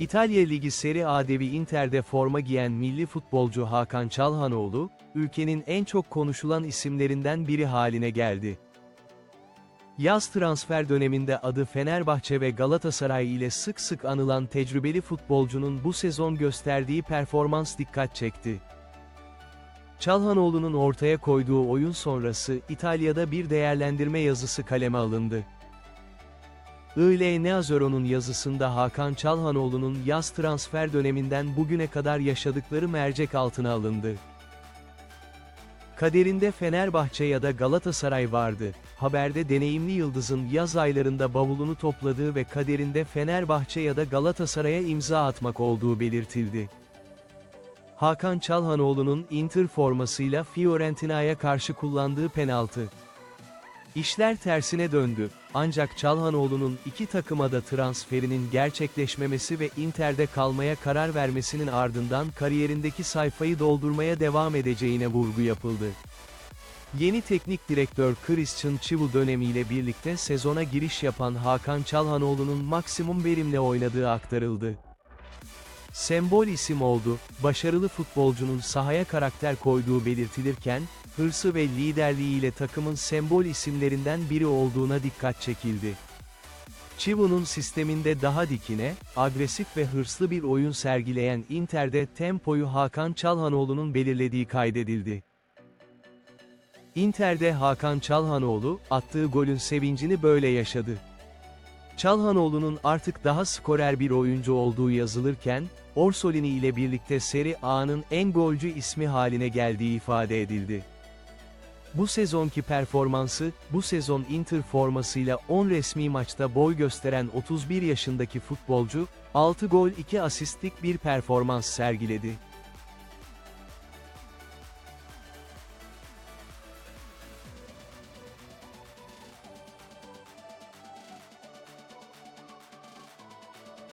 İtalya Ligi Serie A Inter'de forma giyen milli futbolcu Hakan Çalhanoğlu, ülkenin en çok konuşulan isimlerinden biri haline geldi. Yaz transfer döneminde adı Fenerbahçe ve Galatasaray ile sık sık anılan tecrübeli futbolcunun bu sezon gösterdiği performans dikkat çekti. Çalhanoğlu'nun ortaya koyduğu oyun sonrası İtalya'da bir değerlendirme yazısı kaleme alındı. IL Neazero'nun yazısında Hakan Çalhanoğlu'nun yaz transfer döneminden bugüne kadar yaşadıkları mercek altına alındı. Kaderinde Fenerbahçe ya da Galatasaray vardı. Haberde deneyimli yıldızın yaz aylarında bavulunu topladığı ve kaderinde Fenerbahçe ya da Galatasaray'a imza atmak olduğu belirtildi. Hakan Çalhanoğlu'nun Inter formasıyla Fiorentina'ya karşı kullandığı penaltı. İşler tersine döndü. Ancak Çalhanoğlu'nun iki takıma da transferinin gerçekleşmemesi ve Inter'de kalmaya karar vermesinin ardından kariyerindeki sayfayı doldurmaya devam edeceğine vurgu yapıldı. Yeni teknik direktör Christian Chivu dönemiyle birlikte sezona giriş yapan Hakan Çalhanoğlu'nun maksimum verimle oynadığı aktarıldı. Sembol isim oldu, başarılı futbolcunun sahaya karakter koyduğu belirtilirken, hırsı ve liderliğiyle takımın sembol isimlerinden biri olduğuna dikkat çekildi. Chivu'nun sisteminde daha dikine, agresif ve hırslı bir oyun sergileyen Inter'de tempoyu Hakan Çalhanoğlu'nun belirlediği kaydedildi. Inter'de Hakan Çalhanoğlu, attığı golün sevincini böyle yaşadı. Çalhanoğlu'nun artık daha skorer bir oyuncu olduğu yazılırken, Orsolini ile birlikte Serie A'nın en golcü ismi haline geldiği ifade edildi. Bu sezonki performansı, bu sezon Inter formasıyla 10 resmi maçta boy gösteren 31 yaşındaki futbolcu, 6 gol 2 asistlik bir performans sergiledi.